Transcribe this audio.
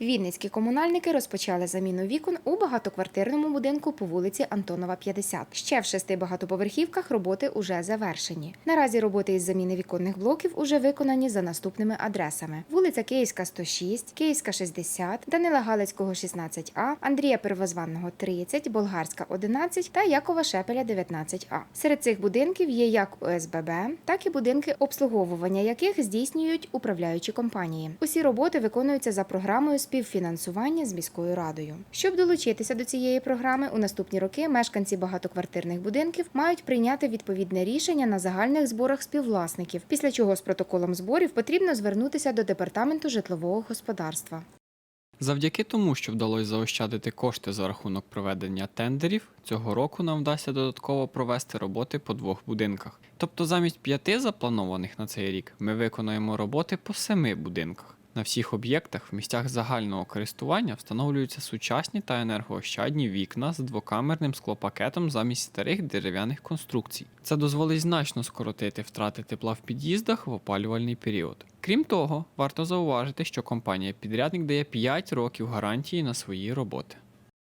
Вінницькі комунальники розпочали заміну вікон у багатоквартирному будинку по вулиці Антонова, 50. Ще в шести багатоповерхівках роботи уже завершені. Наразі роботи із заміни віконних блоків уже виконані за наступними адресами: вулиця Київська, 106, Київська, 60, Данила Галицького, 16А, Андрія Первозванного, 30, Болгарська, 11 та Якова Шепеля, 19А. Серед цих будинків є як ОСББ, так і будинки, обслуговування яких здійснюють управляючі компанії. Усі роботи виконуються за програмою співфінансування з міською радою. Щоб долучитися до цієї програми, у наступні роки мешканці багатоквартирних будинків мають прийняти відповідне рішення на загальних зборах співвласників, після чого з протоколом зборів потрібно звернутися до департаменту житлового господарства. Завдяки тому, що вдалося заощадити кошти за рахунок проведення тендерів, цього року нам вдасться додатково провести роботи по двох будинках. Тобто замість п'яти запланованих на цей рік ми виконуємо роботи по семи будинках. На всіх об'єктах в місцях загального користування встановлюються сучасні та енергоощадні вікна з двокамерним склопакетом замість старих дерев'яних конструкцій. Це дозволить значно скоротити втрати тепла в під'їздах в опалювальний період. Крім того, варто зауважити, що компанія-підрядник дає 5 років гарантії на свої роботи.